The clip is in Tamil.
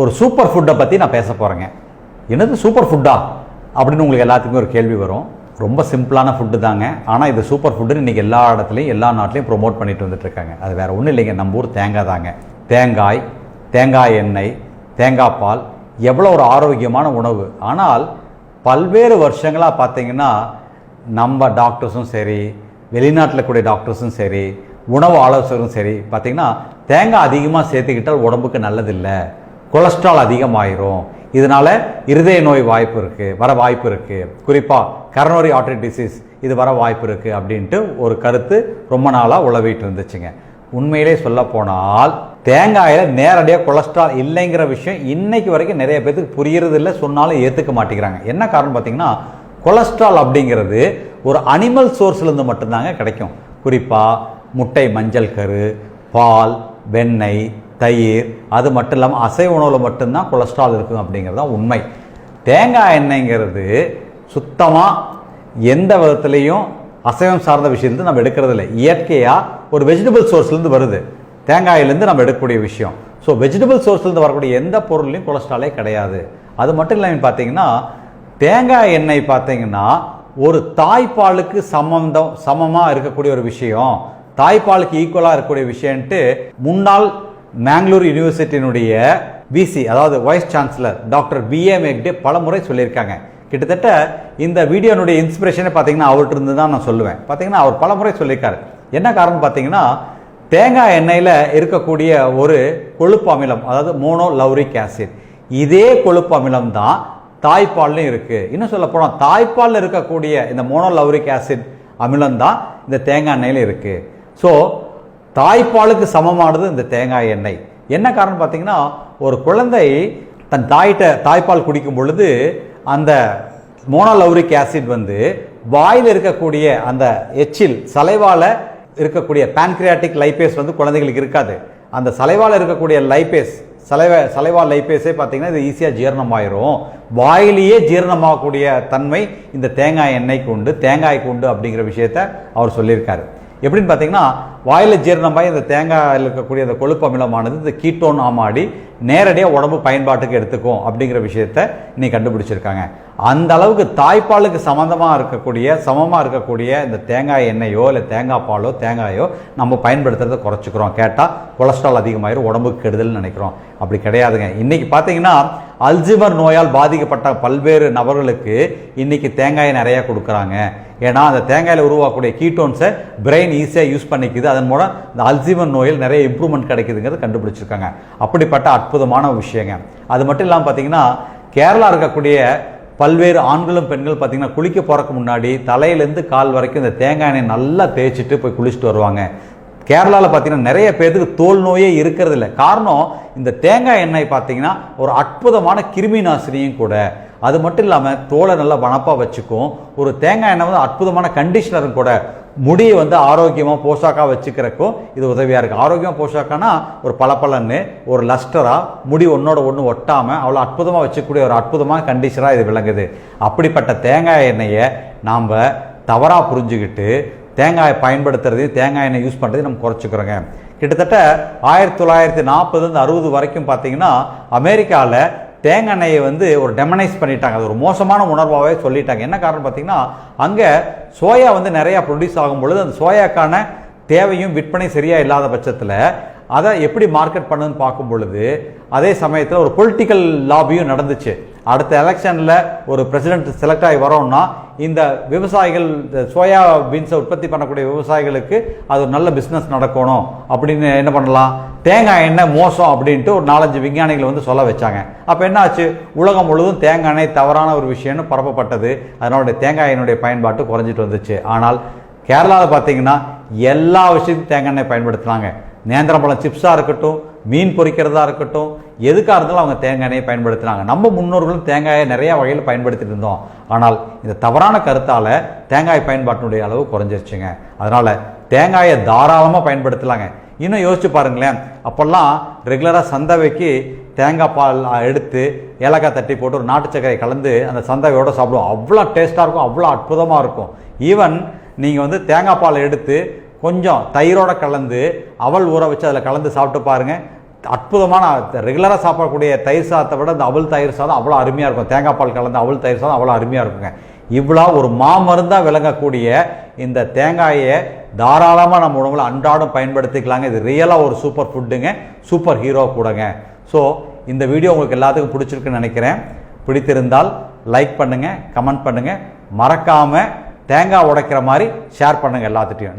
ஒரு சூப்பர் ஃபுட்டை பற்றி நான் பேச போகிறேங்க என்னது சூப்பர் ஃபுட்டா அப்படின்னு உங்களுக்கு எல்லாத்துக்குமே ஒரு கேள்வி வரும். ரொம்ப சிம்பிளான ஃபுட்டு தாங்க. ஆனால் இது சூப்பர் ஃபுட்டுன்னு இன்றைக்கி எல்லா இடத்துலையும் எல்லா நாட்டிலையும் ப்ரொமோட் பண்ணிட்டு வந்துட்டு இருக்காங்க. அது வேறு ஒன்றும் இல்லைங்க. நம்ம ஊர் தேங்காய் தாங்க. தேங்காய் தேங்காய் எண்ணெய் தேங்காய் பால் எவ்வளோ ஒரு ஆரோக்கியமான உணவு. ஆனால் பல்வேறு வருஷங்களாக பார்த்தீங்கன்னா நம்ம டாக்டர்ஸும் சரி வெளிநாட்டில் கூடிய டாக்டர்ஸும் சரி உணவு ஆலோசகரும் சரி பார்த்தீங்கன்னா தேங்காய் அதிகமாக சேர்த்துக்கிட்டால் உடம்புக்கு நல்லதில்லை. கொலஸ்ட்ரால் அதிகமாயிரும். இதனால் இருதய நோய் வாய்ப்பு இருக்குது வர வாய்ப்பு இருக்குது குறிப்பாக கரனோரி ஆர்டரி டிசீஸ் இது வர வாய்ப்பு இருக்குது அப்படின்ட்டு ஒரு கருத்து ரொம்ப நாளாக உழவிட்டு இருந்துச்சுங்க. உண்மையிலே சொல்ல போனால் தேங்காயில் நேரடியாக கொலஸ்ட்ரால் இல்லைங்கிற விஷயம் இன்னைக்கு வரைக்கும் நிறைய பேத்துக்கு புரியறது இல்லை சொன்னாலும் ஏற்றுக்க மாட்டேங்கிறாங்க. என்ன காரணம் பார்த்தீங்கன்னா கொலஸ்ட்ரால் அப்படிங்கிறது ஒரு அனிமல் சோர்ஸ்லேருந்து மட்டும்தாங்க கிடைக்கும். குறிப்பாக முட்டை மஞ்சள் கரு பால் வெண்ணெய் தயிர் அது மட்டும் இல்லாமல் அசைவ உணவில் மட்டும்தான் கொலஸ்ட்ரால் இருக்கும் அப்படிங்கிறது தான் உண்மை. தேங்காய் எண்ணெய்ங்கிறது சுத்தமாக எந்த விதத்துலேயும் அசைவம் சார்ந்த விஷயத்து நம்ம எடுக்கிறது இல்லை இயற்கையாக ஒரு வெஜிடபிள் சோர்ஸ்லேருந்து வருது. தேங்காயிலேருந்து நம்ம எடுக்கக்கூடிய விஷயம். ஸோ வெஜிடபிள் சோர்ஸ்லேருந்து வரக்கூடிய எந்த பொருள்லையும் கொலஸ்ட்ராலே கிடையாது. அது மட்டும் இல்லாமல் பார்த்தீங்கன்னா தேங்காய் எண்ணெய் பார்த்தீங்கன்னா ஒரு தாய்ப்பாலுக்கு சம்பந்தம் சமமாக இருக்கக்கூடிய ஒரு விஷயம். தாய்ப்பாலுக்கு ஈக்குவலாக இருக்கக்கூடிய விஷயம்ட்டு முன்னாள் மேங்களூர் யூனிவர்சிட்டியினுடைய விசி அதாவது வைஸ் சான்சலர் டாக்டர் பிஏ மேக்டே பல முறை சொல்லியிருக்காங்க. கிட்டத்தட்ட இந்த வீடியோனுடைய இன்ஸ்பிரேஷனே பார்த்தீங்கன்னா அவர்கிட்ட இருந்து தான் நான் சொல்லுவேன். பார்த்தீங்கன்னா அவர் பல முறை சொல்லியிருக்காரு. என்ன காரணம் பார்த்தீங்கன்னா தேங்காய் எண்ணெயில் இருக்கக்கூடிய ஒரு கொழுப்பு அமிலம் அதாவது மோனோ லவ்ரிக் ஆசிட் இதே கொழுப்பு அமிலம் தான் தாய்ப்பால்லையும் இருக்குது இன்னும் சொல்ல போனால் தாய்ப்பாலில் இருக்கக்கூடிய இந்த மோனோ லவ்ரிக் ஆசிட் அமிலம் தான் இந்த தேங்காய் எண்ணெயில் இருக்குது ஸோ தாய்ப்பாலுக்கு சமமானது இந்த தேங்காய் எண்ணெய். என்ன காரணம் பார்த்தீங்கன்னா ஒரு குழந்தை தன் தாய்கிட்ட தாய்ப்பால் குடிக்கும் பொழுது அந்த மோனோலௌரிக் ஆசிட் வந்து வாயில் இருக்கக்கூடிய அந்த எச்சில் சலைவால் இருக்கக்கூடிய பான்கிரியாட்டிக் லைபேஸ் வந்து குழந்தைகளுக்கு இருக்காது. அந்த சலைவால் இருக்கக்கூடிய லைபேஸ் சலைவ சலைவா லைபேஸே பார்த்தீங்கன்னா இது ஈஸியாக ஜீரணமாயிரும். வாயிலேயே ஜீரணமாகக்கூடிய தன்மை இந்த தேங்காய் எண்ணெய்க்கு உண்டு தேங்காய்க்கு உண்டு அப்படிங்கிற விஷயத்த அவர் சொல்லியிருக்காரு. எப்படின்னு பார்த்தீங்கன்னா வாயில் ஜீரணமாகி இந்த தேங்காயில் இருக்கக்கூடிய அந்த கொழுப்பு அமிலமானது இந்த கீட்டோன் ஆமாடி நேரடியாக உடம்பு பயன்பாட்டுக்கு எடுத்துக்கும் அப்படிங்கிற விஷயத்த இன்னைக்கு கண்டுபிடிச்சிருக்காங்க. அந்த அளவுக்கு தாய்ப்பாலுக்கு சம்மந்தமாக இருக்கக்கூடிய சமமாக இருக்கக்கூடிய இந்த தேங்காய் எண்ணெயோ இல்லை தேங்காய் பாலோ தேங்காயோ நம்ம பயன்படுத்துறத குறைச்சிக்கிறோம். கேட்டால் கொலஸ்ட்ரால் அதிகமாயிரும் உடம்புக்கு கெடுதல்னு நினைக்கிறோம். அப்படி கிடையாதுங்க. இன்றைக்கி பார்த்தீங்கன்னா அல்ஜிமர் நோயால் பாதிக்கப்பட்ட பல்வேறு நபர்களுக்கு இன்றைக்கி தேங்காயை நிறையா கொடுக்குறாங்க. ஏன்னா அந்த தேங்காயில் உருவாக்கக்கூடிய கீட்டோன்ஸை பிரெயின் ஈஸியாக யூஸ் பண்ணிக்குது. அதன் மூலம் இந்த அல்ஜிமர் நோயில் நிறைய இம்ப்ரூவ்மெண்ட் கிடைக்குதுங்கிறது கண்டுபிடிச்சிருக்காங்க. அப்படிப்பட்ட அற்புதமான விஷயங்க. அது மட்டும் இல்லாமல் பார்த்தீங்கன்னா கேரளா இருக்கக்கூடிய பல்வேறு ஆண்களும் பெண்கள் பார்த்தீங்கன்னா குளிக்க போகிறக்கு முன்னாடி தலையிலேருந்து கால் வரைக்கும் இந்த தேங்காய் எண்ணெய் நல்லா தேய்ச்சிட்டு போய் குளிச்சுட்டு வருவாங்க. கேரளாவில் பார்த்தீங்கன்னா நிறைய பேருக்கு தோல் நோயே இருக்கிறது இல்லை காரணம் இந்த தேங்காய் எண்ணெய் பார்த்தீங்கன்னா ஒரு அற்புதமான கிருமி நாசினியும் கூட. அது மட்டும் இல்லாமல் தோலை நல்லா வனப்பாக வச்சுக்கும். ஒரு தேங்காய் எண்ணெய் வந்து அற்புதமான கண்டிஷனரும் கூட முடியை வந்து ஆரோக்கியமாக போஷாக்காக வச்சுக்கிறக்கும் இது உதவியாக இருக்குது ஆரோக்கியமாக போஷாக்கானா ஒரு பளபளன்னு ஒரு லஸ்டராக முடி ஒன்றோட ஒன்று ஒட்டாமல் அவ்வளோ அற்புதமாக வச்சுக்கக்கூடிய ஒரு அற்புதமான கண்டிஷனாக இது விளங்குது. அப்படிப்பட்ட தேங்காய் எண்ணெயை நாம் தவறாக புரிஞ்சுக்கிட்டு தேங்காயை பயன்படுத்துறதையும் தேங்காய் எண்ணெய் யூஸ் பண்ணுறதையும் நம்ம குறைச்சிக்கிறோங்க. கிட்டத்தட்ட ஆயிரத்தி தொள்ளாயிரத்தி நாற்பதுலேருந்து அறுபது வரைக்கும் பார்த்தீங்கன்னா அமெரிக்காவில் தேங்காய் எண்ணெயை வந்து ஒரு டெமனைஸ் பண்ணிட்டாங்க. அது ஒரு மோசமான உணர்வாகவே சொல்லிட்டாங்க. என்ன காரணம் பார்த்தீங்கன்னா அங்கே சோயா வந்து நிறையா ப்ரொடியூஸ் ஆகும் பொழுது அந்த சோயாக்கான தேவையும் விற்பனை சரியாக இல்லாத பட்சத்தில் அதை எப்படி மார்க்கெட் பண்ணுன்னு பார்க்கும் பொழுது அதே சமயத்தில் ஒரு பொலிட்டிக்கல் லாபியும் நடந்துச்சு. அடுத்த எலெக்ஷனில் ஒரு பிரசிடென்ட் செலக்ட் ஆகி வரோம்னா இந்த விவசாயிகள் இந்த சோயா பீன்ஸை உற்பத்தி பண்ணக்கூடிய விவசாயிகளுக்கு அது ஒரு நல்ல பிஸ்னஸ் நடக்கணும். அப்படின்னு என்ன பண்ணலாம்? தேங்காய் எண்ணெய் மோசம் அப்படின்ட்டு ஒரு நாலஞ்சு விஞ்ஞானிகள் வந்து சொல்ல வச்சாங்க. அப்போ என்ன ஆச்சு? உலகம் முழுவதும் தேங்காய் எண்ணெய் தவறான ஒரு விஷயம்னு பரப்பப்பட்டது. அதனுடைய தேங்காய் எண்ணெயுடைய பயன்பாட்டு குறைஞ்சிட்டு வந்துச்சு. ஆனால் கேரளாவில் பார்த்தீங்கன்னா எல்லா விஷயத்தையும் தேங்காய் எண்ணெய் பயன்படுத்துனாங்க. நேந்திரம்பழம் சிப்ஸாக இருக்கட்டும் மீன் பொறிக்கிறதா இருக்கட்டும் எதுக்காக இருந்தாலும் அவங்க தேங்காய் எண்ணெயை பயன்படுத்தினாங்க. நம்ம முன்னோர்களும் தேங்காயை நிறைய வகையில் பயன்படுத்திட்டு இருந்தோம். ஆனால் இந்த தவறான கருத்தால் தேங்காய் பயன்பாட்டினுடைய அளவு குறைஞ்சிருச்சுங்க. அதனால் தேங்காயை தாராளமாக பயன்படுத்தலாங்க. இன்னும் யோசிச்சு பாருங்களேன். அப்போல்லாம் ரெகுலராக சந்தவைக்கு தேங்காய் பால் எடுத்து ஏலக்காய் தட்டி போட்டு ஒரு நாட்டு சர்க்கரை கலந்து அந்த சந்தவையோடு சாப்பிடுவோம். அவ்வளோ டேஸ்ட்டாக இருக்கும் அவ்வளோ அற்புதமாக இருக்கும். ஈவன் நீங்கள் வந்து தேங்காய் பால் எடுத்து கொஞ்சம் தயிரோட கலந்து அவல் ஊற வச்சு அதில் கலந்து சாப்பிட்டு பாருங்கள் அற்புதமான ரெகுலராக சாப்பிடக்கூடிய தயிர் சாதத்தை விட இந்த அவல் தயிர் சாதம் அவ்வளோ அருமையாக இருக்கும். தேங்காய் பால் கலந்து அவல் தயிர் சாதம் அவ்வளோ அருமையாக இருக்குங்க. இவ்வளோ ஒரு மாமருந்தாக விளங்கக்கூடிய இந்த தேங்காயை தாராளமாக நம்ம உணவில் அன்றாடம் பயன்படுத்திக்கலாங்க. இது ரியலாக ஒரு சூப்பர் ஃபுட்டுங்க சூப்பர் ஹீரோ கூடங்க. ஸோ இந்த வீடியோ உங்களுக்கு எல்லாத்துக்கும் பிடிச்சிருக்குன்னு நினைக்கிறேன். பிடித்திருந்தால் லைக் பண்ணுங்கள் கமெண்ட் பண்ணுங்கள் மறக்காமல் தேங்காய் உடைக்கிற மாதிரி ஷேர் பண்ணுங்கள் எல்லாத்துட்டையும்.